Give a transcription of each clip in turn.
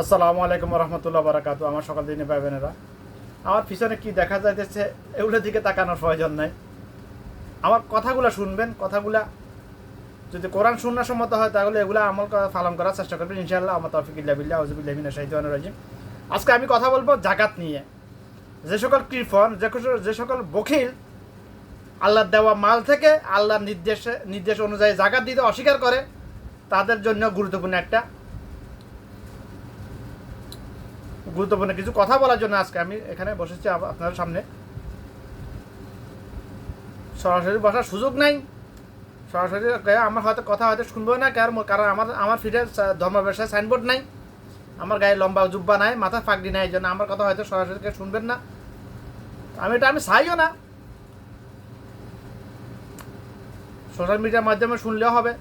আসসালামু আলাইকুম রহমতুল্লাহ বারাকাতু। আমার সকাল দিনে ভাই বোনেরা আমার পিছনে কি দেখা যাইতেছে, এগুলোর দিকে তাকানোর প্রয়োজন নাই। আমার কথাগুলো শুনবেন, কথাগুলা যদি কোরআন শূন্য সম্মত হয়, তাহলে এগুলো আমল পালন করার চেষ্টা করবেন। ইনশাআল্লাহ আমার তফিকুল্লাহ বিল্লাহ হজবুল্লাহ মিনা রাজিম। আজকে আমি কথা বলব জাকাত নিয়ে। যে সকল কৃপন যে যে সকল বখিল আল্লাহর দেওয়া মাল থেকে আল্লাহর নির্দেশে নির্দেশ অনুযায়ী জাকাত দিতে অস্বীকার করে, তাদের জন্য গুরুত্বপূর্ণ একটা গুরুত্বপূর্ণ কিছু কথা বলার জন্য আজকে আমি এখানে বসেছি আপ- আপনাদের সামনে। সরাসরি বসার সুযোগ নাই। সরাসরি আমার হয়তো কথা হয়তো শুনব না, কারণ কারণ আমার আমার ফিরে ধর্ম ব্যবসায় সাইনবোর্ড নাই। আমার গায়ে লম্বা জুব্বা নাই, মাথা ফাঁকডি নাই জন্য আমার কথা হয়তো সরাসরি কেউ শুনবেন না। আমি এটা আমি চাইও না। সোশ্যাল মিডিয়ার মাধ্যমে শুনলেও হবে।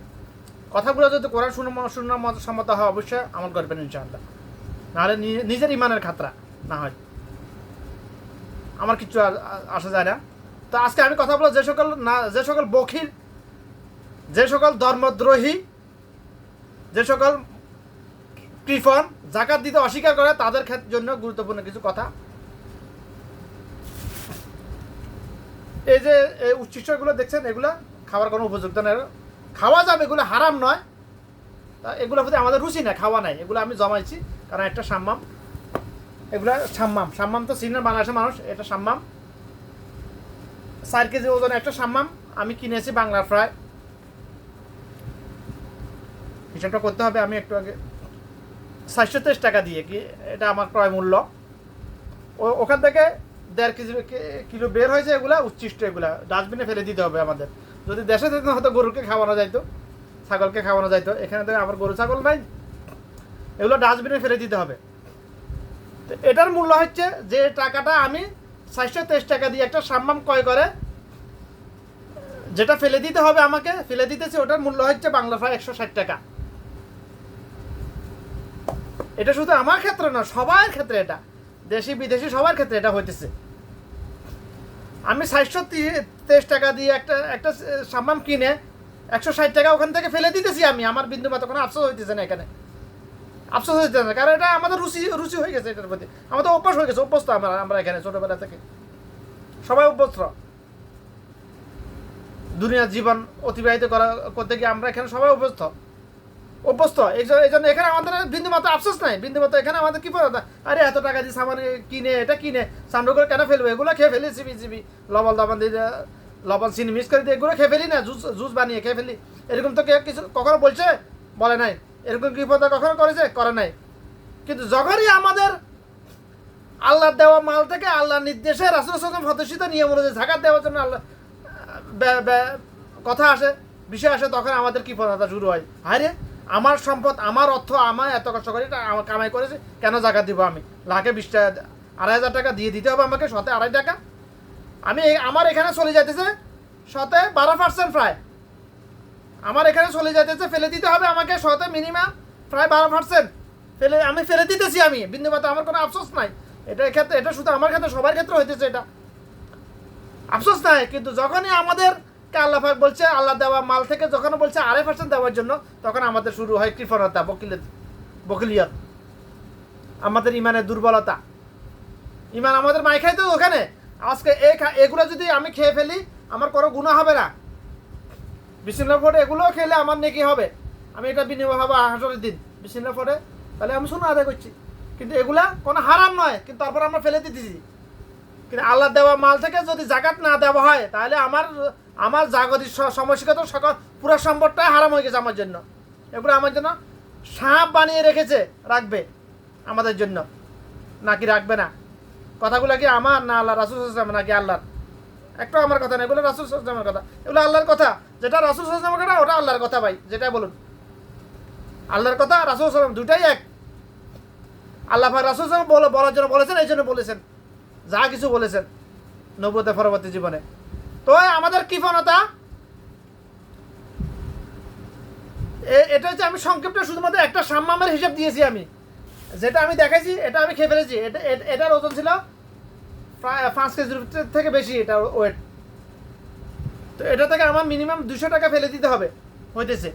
কথাগুলো যদি কোরআন শুনে শূন্য সম্মত হয়, অবশ্যই আমল করবেন ইনশাআল্লাহ। নাহলে নিজের ইমানের খাতরা, না হয়। আমার কিছু আসা যায় না। তো আজকে আমি কথা বলব যে সকল না, যে সকল বখির যে সকল ধর্মদ্রোহী, যে সকল কৃপন জাকাত দিতে অস্বীকার করে, তাদের জন্য গুরুত্বপূর্ণ কিছু কথা। এই যে, এই উচ্ছিষ্টগুলো দেখছেন, এগুলো খাওয়ার কোনো উপযুক্ত নয় খাওয়া যাবে, এগুলো হারাম নয়। তা এগুলোর প্রতি আমাদের রুচি না খাওয়া নাই। এগুলো আমি জমাইছি। কারণ একটা সাম্মাম। এগুলা সাম্মাম। সাম্মাম তো সিনিয়র বাংলাদেশের মানুষ, এটা সাম্মাম। চার কেজি ওজন একটা সাম্মাম, আমি কিনেছি বাংলার ফ্রাই। হিসাবটা করতে হবে, আমি একটু আগে চারশো তেইশ টাকা দিয়ে, কি এটা আমার ক্রয় মূল্য। ওখান থেকে দেড় কেজি কিলো বের হয়েছে এগুলা, উচ্ছিষ্ট এগুলা। ডাস্টবিনে ফেলে দিতে হবে আমাদের। যদি দেশে থেকে হয়তো গরুকে খাওয়ানো যাইতো, ছাগলকে খাওয়ানো যাইতো। এখানে তো আমার গরু, ছাগল নাই। এগুলো ডাস্টবিনে ফেলে দিতে হবে। তো এটার মূল্য হচ্ছে যে টাকাটা আমি চারশো তেইশ টাকা দিয়ে একটা সাম্মাম ক্রয় করে যেটা ফেলে দিতে হবে আমাকে, ফেলে দিতেছে, ওটার মূল্য হচ্ছে বাংলা প্রায় একশো ষাট টাকা। এটা শুধু আমার ক্ষেত্রে না সবার ক্ষেত্রে এটা। দেশি, বিদেশি সবার ক্ষেত্রে এটা হইতেছে। আমি চারশো তেইশ টাকা দিয়ে একটা একটা সাম্মাম কিনে একশো ষাট টাকা ওখান থেকে ফেলে দিতেছি আমি, আমার বিন্দু মাত্র কোনো আফসোস হইতেছে না এখানে। আফসোস হইতেছে না, কারণ এটা আমাদের রুচি রুচি হয়ে গেছে এটার প্রতি। আমাদের অভ্যাস হয়ে গেছে, অভ্যস্ত আমরা আমরা এখানে ছোটবেলা থেকে। সবাই অভ্যস্ত। দুনিয়ার জীবন অতিবাহিত করা করতে গিয়ে আমরা এখানে সবাই অভ্যস্ত। অভ্যস্ত, এই জন্য এখানে আমাদের বিন্দু মাত্র আফসোস নাই। বিন্দু মাত্র এখানে আমাদের কি পড়া আরে এত টাকা দিয়ে সামান কিনে, এটা কিনে সামনে করে কেন ফেলব? এগুলো খেয়ে ফেলি চিবি চিবি লবণ লবণ দিয়ে, লবণ, চিনি মিক্স করে দিয়ে, এগুলো খেয়ে ফেলি না, জুস জুস বানিয়ে খেয়ে ফেলি। এরকম তো কেউ কিছু কখনো বলছে? বলে নাই। এরকম কি পথা কখনো করেছে? করে নাই। কিন্তু যখনই আমাদের আল্লাহ দেওয়া মাল থেকে আল্লাহ নির্দেশে রাসুল সাল্লাম প্রদর্শিত নিয়ম অনুযায়ী জাকাত দেওয়ার জন্য আল্লাহ কথা আসে, বিষয় আসে, তখন আমাদের কি পথা শুরু হয়? হায় আমার সম্পদ, আমার অর্থ আমার এত কষ্ট করে আমার কামাই করেছে, কেন জাকাত দিব আমি? লাখে বিশ টাকা, আড়াই হাজার টাকা দিয়ে দিতে হবে আমাকে, শতে আড়াই টাকা? আমি আমার এখানে চলে যাইতেছে, শতে বারো পার্সেন্ট প্রায়। আমার এখানে চলে যাইতেছে ফেলে দিতে হবে আমাকে শতে মিনিমাম প্রায় বারো পার্সেন্ট ফেলে আমি ফেলে দিতেছি আমি। বিন্দু বিন্দুমাত্র আমার কোনো আফসোস নাই। এটা ক্ষেত্রে এটা শুধু আমার ক্ষেত্রে, সবার ক্ষেত্রে হইতেছে এটা। আফসোস নাই, কিন্তু যখনই আমাদের আল্লাহ পাক বলছে, আল্লাহ দেওয়া মাল থেকে যখন বলছে আড়াই পার্সেন্ট দেওয়ার জন্য, তখন আমাদের শুরু হয় কৃপণতা, বকিলত বকিলিয়ত। আমাদের ইমানের দুর্বলতা। ইমান আমাদের মাই খাই তো ওখানে। আজকে খা- এগুলো যদি আমি খেয়ে ফেলি, আমার কোনো গুণা হবে না। বিসমিল্লাহ পরে এগুলো খেলে আমার নেকি হবে। আমি এটা বিনিময় হবে হাসরের দিন। বিসমিল্লাহ পরে তাহলে আমি শুনে আদায় করছি। কিন্তু এগুলা কোনো হারাম নয়। কিন্তু তারপর আমরা ফেলে দিতেছি কিন্তু আল্লাহ দেওয়া মাল থেকে যদি জাকাত না দেওয়া হয়, তাহলে আমার আমার জাগতিক সমস্যাগত সকল পুরো সম্পদটাই হারাম হয়ে গেছে আমার জন্য। এগুলো আমার জন্য সাপ বানিয়ে রেখেছে, রাখবে আমাদের জন্য। নাকি রাখবে না? কথাগুলো কি আমার না আল্লাহ রাসুল নাকি আল্লাহর? একটু আমার কথা না এগুলো রাসুল সাল্লামের কথা। এগুলো আল্লাহর কথা। যেটা রাসুল সাল্লামের কথা, ওটা আল্লাহর কথা ভাই যেটা বলুন। আল্লাহর কথা, রাসুল সাল্লাম দুটাই এক। আল্লাহ রাসুল সাল্লাম বলে, বলার জন্য বলেছেন, এই জন্য বলেছেন। যা কিছু বলেছেন নব্বতে পরবর্তী জীবনে। তো আমাদের কৃপণতা এটা হচ্ছে আমি সংক্ষিপ্ত শুধুমাত্র একটা সাম্মামের হিসাব দিয়েছি আমি। যেটা আমি দেখাইছি, এটা আমি খেয়ে ফেলেছি। এটা, এটার ওজন ছিল পাঁচ কেজির থেকে বেশি এটা ওয়েট তো এটা থেকে আমার মিনিমাম দুশো টাকা ফেলে দিতে হবে, হইতেছে।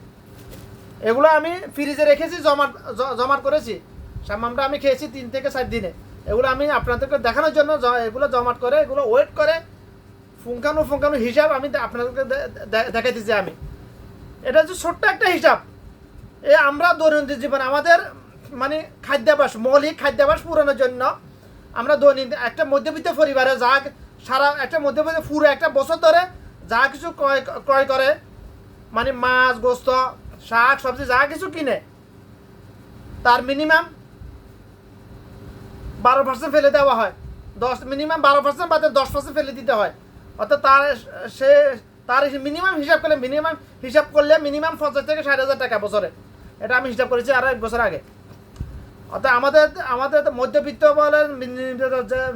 এগুলো আমি ফ্রিজে রেখেছি জমা জ- জমাট করেছি। সামামটা আমি খেয়েছি তিন থেকে চার দিনে। এগুলো আমি আপনাদেরকে দেখানোর জন্য এগুলো জমাট করে, এগুলো ওয়েট করে, ফুঙ্কানো ফুঙ্কানো হিসাব আমি আপনাদেরকে দেখাইতেছি আমি। এটা হচ্ছে ছোট্ট একটা হিসাব। এ আমরা দৈনন্দিন জীবনে আমাদের মানে খাদ্যাভ্যাস মৌলিক খাদ্যাভ্যাস পূরণের জন্য আমরা দৈনন্দিন একটা মধ্যবিত্ত পরিবারে যা সারা একটা মধ্যবিত্ত পুরো একটা বছর ধরে যা কিছু ক্রয় ক্রয় করে মানে মাছ, গোস্ত, শাক, সবজি, যা কিছু কিনে, তার মিনিমাম বারো পার্সেন্ট ফেলে দেওয়া হয়। দশ মিনিমাম বারো পার্সেন্ট বাদে দশ পার্সেন্ট ফেলে দিতে হয়। অর্থাৎ তার সে, তার মিনিমাম হিসাব করলে মিনিমাম হিসাব করলে মিনিমাম পঞ্চাশ থেকে ষাট হাজার টাকা বছরে। এটা আমি হিসাব করেছি আরও এক বছর আগে। অর্থাৎ আমাদের আমাদের মধ্যবিত্ত বলেন,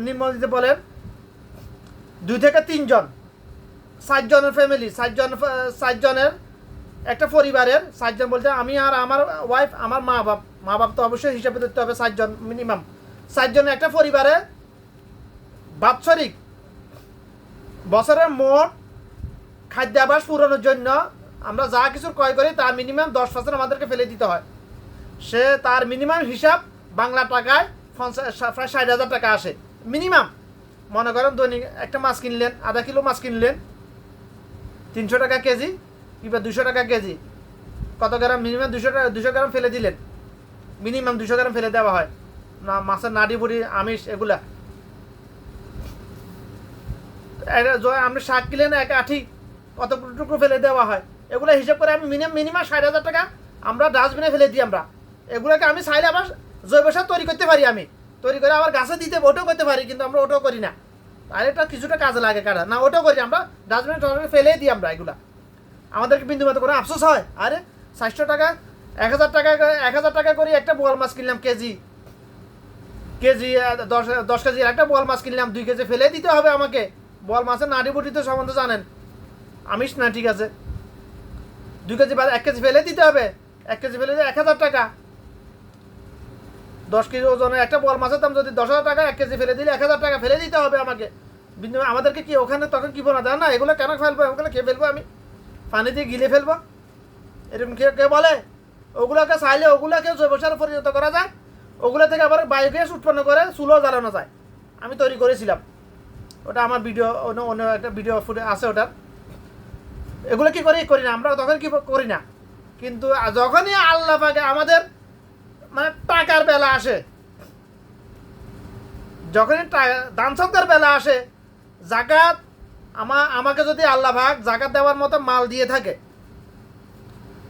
নিম্নবিত্ত বলেন, দুই থেকে তিনজন ষাটজনের ফ্যামিলি ষাটজন ষাটজনের একটা পরিবারের ষাটজন বলতে আমি আর আমার ওয়াইফ আমার মা বাপ মা বাপ তো অবশ্যই হিসাবে ধরতে হবে ষাটজন মিনিমাম ষাটজনের একটা পরিবারে বাৎসরিক বছরের মোট খাদ্যাভ্যাস পূরণের জন্য আমরা যা কিছু ক্রয় করি, তা মিনিমাম দশ পার্সেন্ট আমাদেরকে ফেলে দিতে হয়। সে তার মিনিমাম হিসাব বাংলা টাকায় প্রায় ষাট হাজার টাকা আসে। মিনিমাম মনে করেন দৈনিক একটা মাছ কিনলেন, আধা কিলো মাছ কিনলেন। তিনশো টাকা কেজি, কিংবা দুশো টাকা কেজি। কত গ্রাম? মিনিমাম দুশো টাকা, দুশো গ্রাম ফেলে দিলেন। মিনিমাম দুশো গ্রাম ফেলে দেওয়া হয়। না, মাছের নাড়ি বুড়ি আমিষ, এগুলা। আপনি শাক কিনলেন এক আঠি, কত টুকরো ফেলে দেওয়া হয়। এগুলো হিসাব করে আমি মিনিমাম মিনিমাম ষাট হাজার টাকা আমরা ডাস্টবিনে ফেলে দিই আমরা। এগুলোকে আমি চাইলে আবার জৈব সার তৈরি করতে পারি আমি। তৈরি করে আবার গাছে দিতে, ওটাও করতে পারি, কিন্তু আমরা ওটাও করি না। আর এটা কিছুটা কাজে লাগে কাটা না, ওটাও করি, আমরা ডাস্টবিনে টাস্টবিনে ফেলে দিই আমরা এগুলা। আমাদেরকে বিন্দু মতো কোনো আফসোস হয়? আরে, চারশো টাকা, এক হাজার টাকা করে- এক হাজার টাকা করে একটা বোয়াল মাছ কিনলাম, কেজি। কেজি দশ দশ কেজি একটা বোয়াল মাছ কিনলাম, দুই কেজি ফেলে দিতে হবে আমাকে। বোয়াল মাছের নাড়ি বুটি তো সম্বন্ধে জানেন। আমিষ না, ঠিক আছে। দুই কেজি বা এক কেজি ফেলে দিতে হবে। এক কেজি ফেলে এক হাজার টাকা। দশ কেজি ওজনের একটা বল মাছের দাম যদি দশ হাজার টাকা, এক কেজি ফেলে দিলে এক হাজার টাকা ফেলে দিতে হবে আমাকে। আমাদেরকে কি ওখানে তখন কি বলা যায় না? এগুলো কেন ফেলব? ওগুলো খেয়ে ফেলব আমি। পানি দিয়ে গিলে ফেলব। এরকম কে কে বলে, ওগুলোকে চাইলে ওগুলোকে জৈব সারে পরিণত করা যায়। ওগুলো থেকে আবার বায়োগ্যাস উৎপন্ন করে চুলো জ্বালানো যায়। আমি তৈরি করেছিলাম। ওটা আমার ভিডিও, অন্য অন্য একটা ভিডিও ফুটে আছে ওটার। এগুলো কি করি? করি না। আমরা তখন কি করি না? কিন্তু যখনই আল্লাহ পাকে আমাদের মানে টাকার বেলা আসে। যখনই দান বেলা আসে, জাকাত আমা, আমাকে যদি আল্লাহ ভাগ জাকাত দেওয়ার মতো মাল দিয়ে থাকে,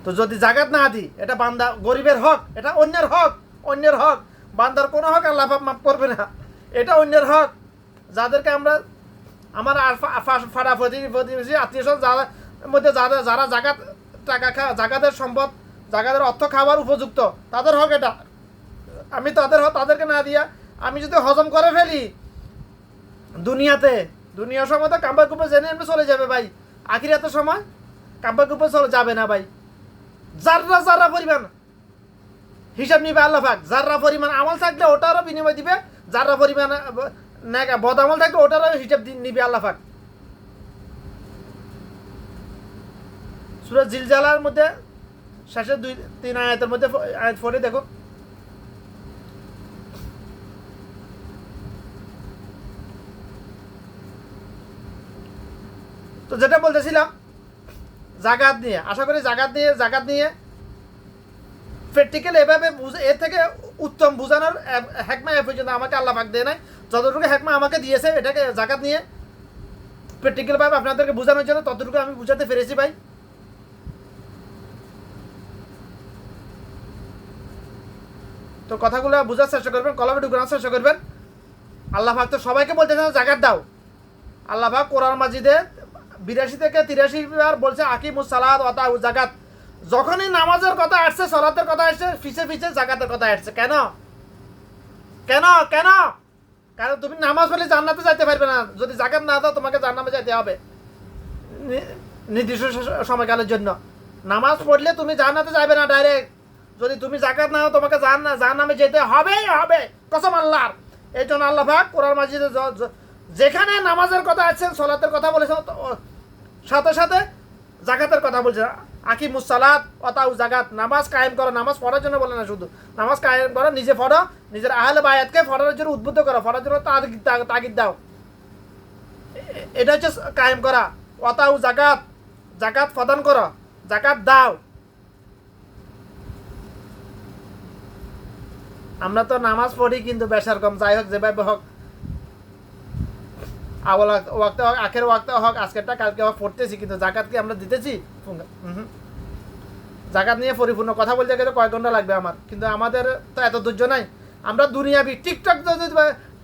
তো যদি জাকাত না দিই, এটা বান্দা গরিবের হক, এটা অন্যের হক অন্যের হক, বান্দার কোনো হক আল্লাহ মাফ করবে না, এটা অন্যের হক। যাদেরকে আমরা, আমার আর ফা- ফা- ফাড়া প্রতি- প্রতিবেশী আত্মীয় স্বজন, যারা মধ্যে যারা যারা জাকাত, টাকা খা, জাকাতের সম্পদ জাকাতের অর্থ খাবার উপযুক্ত। তাদের হক এটা। আমি তাদের তাদেরকে না দিয়া আমি যদি হজম করে ফেলি, দুনিয়াতে দুনিয়ার সময় তো কাম্বা কুপে জেনে এমনি চলে যাবে ভাই। আখিরাতের সময় কাম্বা কুপে চলে যাবে না ভাই। যাররা যাররা পরিমাণ হিসাব নিবে আল্লাহ পাক, যাররা পরিমাণ আমল থাকলে ওটারও বিনিময় দিবে, যাররা পরিমাণ, নেকা, বদ আমল থাকলে ওটারও হিসাব নিবে আল্লাহ পাক। সুরজ জিলজালার মধ্যে শেষের দুই, তিন আয়াতের মধ্যে আয়াত ফোরে দেখো। তো যেটা বলতেছিলাম জাগাত নিয়ে, আশা করি জাগাত নিয়ে জাগাত নিয়ে প্র্যাকটিক্যাল এভাবে বুঝে, এর থেকে উত্তম বোঝানোর হেকমা এ পর্যন্ত আমাকে আল্লাহ পাক দেয় নাই। যতটুকু হেকমা আমাকে দিয়েছে, এটাকে জাকাত নিয়ে প্র্যাকটিক্যালভাবে আপনাদেরকে বোঝানোর জন্য ততটুকু আমি বুঝাতে পেরেছি ভাই। তো কথাগুলো বোঝার চেষ্টা করবেন, কলমে ঢুকানোর চেষ্টা করবেন। আল্লাহ পাক তো সবাইকে বলতেছেন জাকাত দাও। আল্লাহ পাক কোরআন মাজিদে বিরাশি থেকে তিরাশি বার বলছে, আকিমুস সালাদ অতা জাকাত যখনই নামাজের কথা আসছে, সলাতের কথা আসছে, ফিসে ফিসে জাকাতের কথা আসছে। কেন? কেন? কেন? কারণ তুমি নামাজ পড়লে জান্নাতে যাইতে পারবে না। যদি জাকাত না দাও, তোমাকে জান্নামে যাইতে হবে। নির্দিষ্ট সময়কালের জন্য। নামাজ পড়লে তুমি জান্নাতে যাবে না, ডাইরেক্ট। যদি তুমি জাকাত না দাও তোমাকে জান না জাহান্নামে যেতে হবেই হবে। কসম আল্লাহর। এই জন্য আল্লাহ ভাগ কোরআন মাজিদে যেখানে নামাজের কথা আছেন, সলাতের কথা বলেছেন সাথে সাথে জাকাতের কথা বলছে আকি মুসালাত অতাউ জাগাত নামাজ কায়েম করো, নামাজ পড়ার জন্য বলে না শুধু। নামাজ কায়েম করো, নিজে পড়ো, নিজের আহলে বায়াতকে পড়ার জন্য উদ্বুদ্ধ করো, পড়ার জন্য তাগিদ দাও। এটা হচ্ছে কায়েম করা। অতাউ জাকাত জাকাত প্রদান করো জাকাত দাও। আমরা তো নামাজ পড়ি, কিন্তু বেশার কম। যাই হোক, যেভাবে হোক। আওয়াল ওয়াক্তে হোক, আখের ওয়াক্তে হোক, আজকেরটা কালকে হোক, পড়তেছি, কিন্তু জাকাত কি আমরা দিতেছি। জাকাত নিয়ে পরিপূর্ণ কথা বলতে গেলে কয়েক ঘণ্টা লাগবে আমার। কিন্তু আমাদের তো এত ধৈর্য নাই। আমরা দুনিয়াবি। টিকটক যদি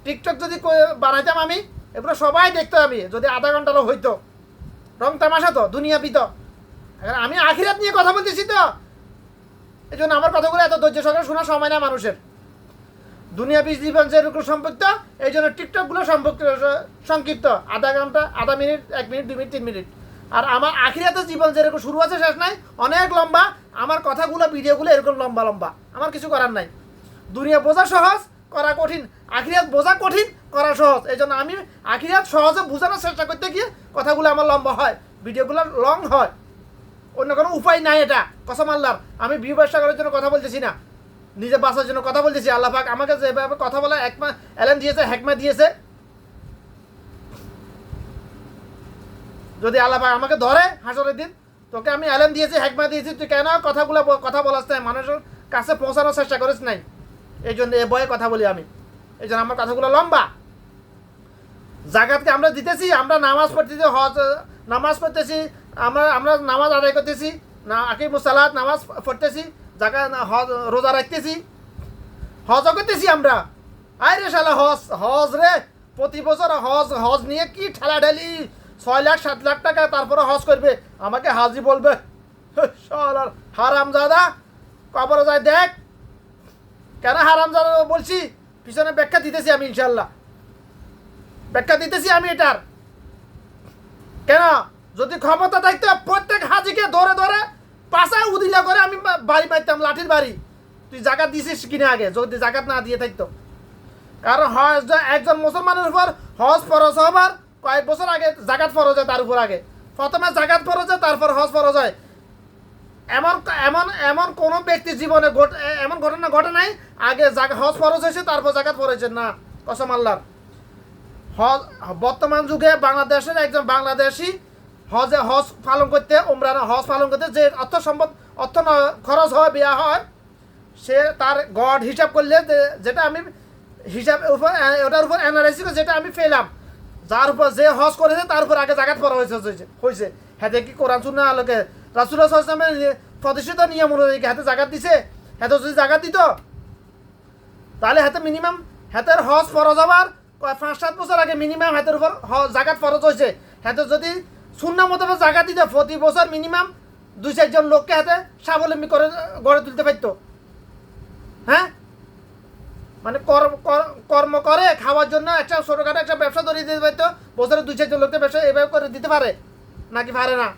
টিকটক যদি বানাইতাম আমি, এগুলো সবাই দেখতো আমি। যদি আধা ঘন্টারও হইতো। রং তামাশা তো, দুনিয়াবি তো। এখন আমি আখিরাত নিয়ে কথা বলতেছি তো। এই জন্য আমার কথাগুলো এত ধৈর্য সহকারে শোনার সময় না মানুষের। দুনিয়া বিশ জীবন যেরকম সম্পর্ক এই জন্য টিকটকগুলো সম্পর্ক সংক্ষিপ্ত। আধা ঘণ্টা, আধা মিনিট, এক মিনিট, দুই মিনিট, তিন মিনিট। আর আমার আখিরাতের জীবন যেরকম শুরু আছে, শেষ নাই, অনেক লম্বা, আমার কথাগুলো, ভিডিওগুলো এরকম লম্বা লম্বা। আমার কিছু করার নাই। দুনিয়া বোঝা সহজ, করা কঠিন। আখিরাত বোঝা কঠিন, করা সহজ। এই জন্য আমি আখিরাত সহজে বোঝানোর চেষ্টা করতে গিয়ে কথাগুলো আমার লম্বা হয়, ভিডিওগুলো লং হয়। অন্য কোনো উপায় নাই এটা, কসম আল্লাহর। আমি বিয়ে ব্যবসা করার জন্য কথা বলতেছি না। নিজে বাঁচার জন্য কথা বলতেছি, আল্লাহ পাক আমাকে যেভাবে কথা বলা একমা, এলেন দিয়েছে, হেকমা দিয়েছে। যদি আল্লাহ পাক আমাকে ধরে হাসরের দিন, তোকে আমি এলেন দিয়েছি, হেকমা দিয়েছি, তুই কেন কথাগুলো কথা বলাস নাই? মানুষের কাছে পৌঁছানোর চেষ্টা করিস নাই। এই জন্য এ বয়ে কথা বলি আমি। এই জন্য আমার কথাগুলো লম্বা। জাকাতকে আমরা দিতেছি, আমরা নামাজ পড়তেছি, হজ, নামাজ পড়তেছি, আমরা আমরা নামাজ আদায় করতেছি, না আকি মুসালাত নামাজ পড়তেছি। হজ, রোজা রাখতেছি। হজও করতেছি আমরা। আয় রে শালা, হজ হজ রে। প্রতি বছর হজ হজ নিয়ে কি ঠেলাঠেলি ছয় লাখ, সাত লাখ টাকা তারপরে হজ করবে। আমাকে হাজি বলবে শালার হারাম দাদা কবরে যায় দেখ। কেন হারাম দাদা বলছি? পিছনে ব্যাখ্যা দিতেছি আমি ইনশাল্লাহ ব্যাখ্যা দিতেছি আমি এটার। কেন? যদি ক্ষমতা থাকতো প্রত্যেক হাজিকে ধরে ধরে পাশায় উদিলা করে আমি বাড়ি পাইতাম, লাঠির বাড়ি। তুই জাকাত দিছিস কিনা আগে? যদি জাকাত না দিয়ে থাকতো। কারণ হজ একজন মুসলমানের উপর হজ ফরজ হবার কয়েক বছর আগে জাকাত ফরজ হয় তার উপর আগে। প্রথমে জাকাত ফরজ হয়, তারপর হজ ফরজ হয়। এমন এমন এমন কোনো ব্যক্তির জীবনে এমন ঘটনা ঘটে নাই, আগে হজ ফরজ হয়েছে, তারপর জাকাত ফরজ হয়েছে। না, কসম আল্লাহর। হজ বর্তমান যুগে বাংলাদেশের একজন বাংলাদেশি হজে হজ পালন করতে উমরান হজ পালন করতে যে অর্থ সম্পদ, অর্থ খরচ হয়, বিয়া হয়, সে তার গড হিসাব করলে যেটা আমি হিসাব উপর ওটার উপর অ্যানালাইসিস যেটা আমি পেলাম, যার উপর যে হজ করেছে, তার উপর আগে জাগাত পড়া হয়েছে হয়েছে হাতে কি কোরআন শুনে আলোকে রাসুল আসলামের প্রতিষ্ঠিত নিয়ম অনুযায়ী হাতে জাগাত দিছে? হাতে যদি জাগাত দিত, তাহলে হাতে মিনিমাম হাতের হজ ফরজ কয় পাঁচ সাত বছর আগে মিনিমাম হাতের উপর জাগাত ফরজ হয়েছে। হাতে যদি শূন্য মতো জায়গা দিতে প্রতি বছর মিনিমাম দুই চারজন লোককে হাতে স্বাবলম্বী করে, গড়ে তুলতে পারতো। হ্যাঁ? মানে কর্ম, কর- খাওয়ার জন্য একটা ছোটোখাটো একটা ব্যবসা ধরিয়ে দিতে পারতো। বছরে দুই চারজন লোককে ব্যবসা এভাবে করে দিতে পারে, নাকি পারে না?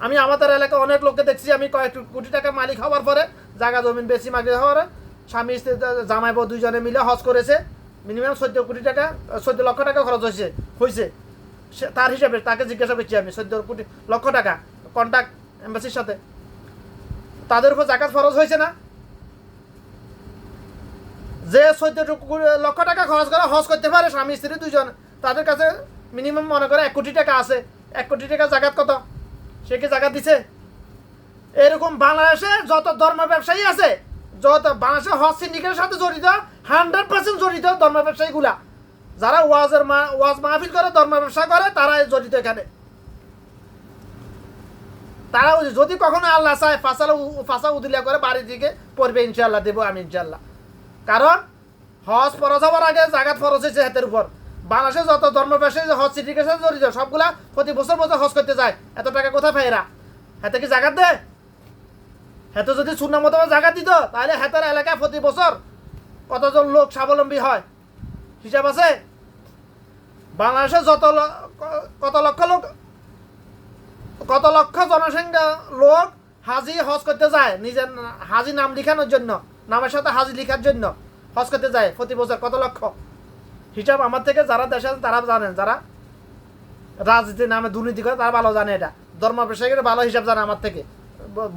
আমি আমাদের এলাকায় অনেক লোককে দেখছি, আমি কয়েক কোটি টাকা মালিক হওয়ার পরে, জায়গা জমিন বেশি মালিক হওয়ার স্বামী স্ত্রী জামাই বউ দুইজনে মিলে হজ করেছে। মিনিমাম চোদ্দ কোটি টাকা, চোদ্দ লক্ষ টাকা খরচ হয়েছে হয়েছে তার হিসাবে তাকে জিজ্ঞাসা করছি আমি চোদ্দ কোটি লক্ষ টাকা কন্ট্যাক্ট এম্বাসির সাথে। তাদের উপর জাকাত ফরজ হয়েছে না? যে চোদ্দ লক্ষ টাকা খরচ করে, হজ করতে পারে, স্বামী, স্ত্রী দুজন তাদের কাছে মিনিমাম মনে করে এক কোটি টাকা আছে। এক কোটি টাকা জাকাত কত? সে কি জাকাত দিছে? এরকম বাংলাদেশে যত ধর্ম ব্যবসায়ী আছে, যত বাংলাদেশে হজ সিন্ডিকেটের সাথে জড়িত হান্ড্রেড পার্সেন্ট জড়িত ধর্ম ব্যবসায়ীগুলা যারা ওয়াজের ওয়াজ মাহফিল করে ধর্ম ব্যবসা করে, তারাই জড়িত এখানে। তারা যদি কখনো আল্লাহ চায়, ফাঁসালা ফাঁসা উদিলিয়া করে বাড়ির দিকে পড়বে ইনশাল্লাহ দেবো আমি ইনশাল্লাহ কারণ হজ ফরজ হওয়ার আগে জাগাত ফরজ হয়েছে হাতের উপর। বাংলাদেশে যত ধর্ম ব্যবসায়ী হজ সাথে জড়িত, সবগুলা প্রতি বছর বছর হজ করতে যায়। এত টাকা কোথায় এরা? হাতে কি জাগাত দেয়? হাতে যদি শূন্য মতো জাগাত দিত, তাহলে হাতের এলাকায় প্রতি বছর কতজন লোক স্বাবলম্বী হয়? হিসাব আছে? বাংলাদেশে যত কত লক্ষ লোক কত লক্ষ জনসংখ্যা লোক হাজি হজ করতে যায় নিজের হাজি নাম লিখানোর জন্য, নামের সাথে হাজি লিখার জন্য হজ করতে যায় প্রতি বছর কত লক্ষ? হিসাব আমার থেকে যারা দেশে আছে তারা জানেন, যারা রাজনীতির নামে দুর্নীতি করে তারা ভালো জানে এটা। ধর্ম ব্যবসায়ীরা ভালো হিসাব জানে আমার থেকে।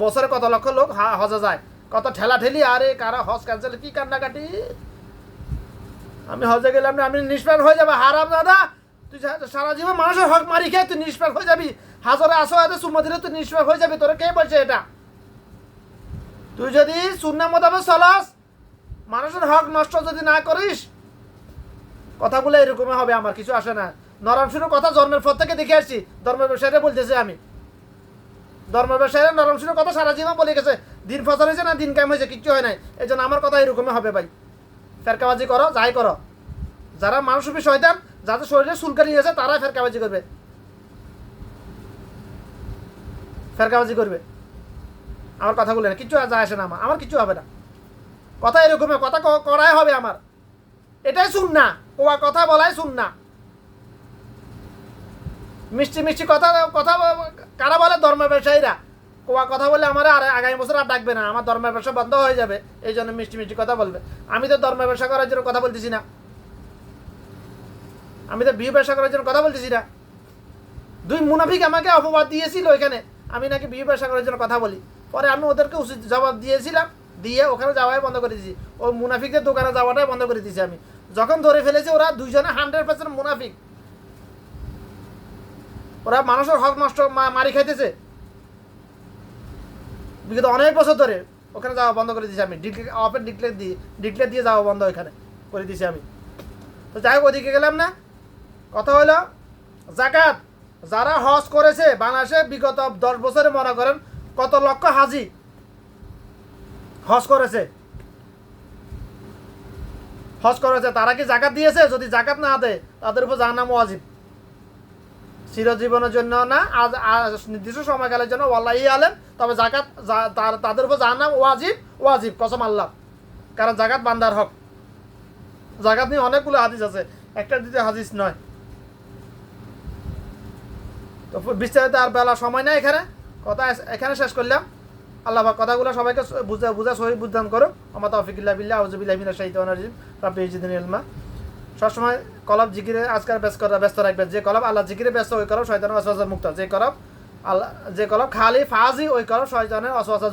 বছরে কত লক্ষ লোক হজে যায়? কত ঠেলা ঠেলি আরে কারা হজ ক্যান্সেল কি কান্নাকাটি? আমি হজে গেলাম না, আমি নিষ্প্রাণ হয়ে যাবে। হারাম দাদা, তুই সারা জীবন মানুষের হক মারি খেয়ে তুই নিষ্প্রাণ হয়ে যাবি। হাজারে আসো হাতে সুম্মা দিলে তুই নিষ্প্রাণ হয়ে যাবি। তোরা কে বলছে এটা? তুই যদি শূন্য মোতাবেক চলাস, মানুষের হক নষ্ট যদি না করিস, কথাগুলো এরকমই হবে আমার, কিছু আসে না। নরম শুরু কথা জন্মের পর থেকে দেখে আসছি ধর্ম ব্যবসায়ীরা বলতেছে আমি। ধর্ম ব্যবসায়ীরা নরম শুরু কথা সারা জীবন বলে গেছে, দিন ফসল হয়েছে না দিন কাম হয়েছে, কিচ্ছু হয় নাই। এই আমার কথা এরকমই হবে ভাই। ফেরকাবাজি করো, যাই করো। যারা মানুষরূপী শয়তান, যাদের শরীরে চুলকানি আছে তারাই ফেরকাবাজি করবে। ফেরকাবাজি করবে। আমার কথাগুলো না, কিচ্ছু যায় আসে না আমার। কিচ্ছু হবে না। কথা এরকমই কথা করাই হবে আমার। এটাই শুন না কথা বলাই শুন না মিষ্টি মিষ্টি কথা কথা কারা বলে? ধর্ম ব্যবসায়ীরা কোয়া কথা বলে আমার আর আগামী বছর আর ডাকবে না। আমার ধর্মের ব্যবসা বন্ধ হয়ে যাবে। এই জন্য মিষ্টি মিষ্টি কথা বলবে। আমি তো ধর্মের ব্যবসা করার জন্য কথা বলতেছি না। আমি তো বিয়ে ব্যবসা করার জন্য কথা বলতেছি না। দুই মুনাফিক আমাকে অপবাদ দিয়েছিল এখানে। আমি নাকি বিয়ে ব্যবসা করার জন্য কথা বলি। পরে আমি ওদেরকে উচিত জবাব দিয়েছিলাম, দিয়ে ওখানে যাওয়াই বন্ধ করে দিয়েছি। ও মুনাফিকদের দোকানে যাওয়াটাই বন্ধ করে দিয়েছি আমি। যখন ধরে ফেলেছি ওরা দুইজনে হান্ড্রেড পার্সেন্ট মুনাফিক। ওরা মানুষের হক নষ্ট মারি খাইতেছে। বিগত অনেক বছর ধরে ওখানে যাওয়া বন্ধ করে দিয়েছি আমি। ডিক্লে অফের ডিক্লেয়ার দিয়ে ডিক্লেয়ার দিয়ে যাওয়া বন্ধ ওইখানে করে দিয়েছি আমি। তো যাই হোক, ওদিকে গেলাম না। কথা হলো, জাকাত যারা হজ করেছে বাংলাদেশে বিগত দশ বছরে মনে করেন কত লক্ষ হাজি হজ করেছে। হজ করেছে, তারা কি জাকাত দিয়েছে? যদি জাকাত না দেয়, তাদের উপর জাহান্নাম ওয়াজিব। চিরজীবনের জন্য না, আজ নির্দিষ্ট সময়কালের জন্য ওয়াল্লাহি আলেন তবে জাকাত তাদের উপর জাহান্নাম ওয়াজিব ওয়াজিব, কসম আল্লাহ। কারণ জাকাত বান্দার হক। জাকাত নিয়ে অনেকগুলো হাদিস আছে, একটা দিতে হাদিস নয়। তো বিস্তারিত আর বেলা সময় নেই এখানে। কথা এখানে শেষ করলাম। আল্লাহ কথাগুলো সবাইকে বুঝা বুঝা, সহি বুঝদান করো আমার তৌফিকুল্লাহ বিল্লাহ আউযুবিল্লাহি মিনাশ শাইতানির রাজিম। রাব্বি ইজিদিনি ইলমা সবসময় কলব জিকিরে আজকাল ব্যস্ত ব্যস্ত রাখবেন। যে কলব আল্লাহ জিকিরে ব্যস্ত, ওই কলব শয়তানের অসওয়াসা মুক্ত। যে কলব আল্লাহ যে কলব খালি, ফাজি, ওই কলব শয়তানের অসওয়াসা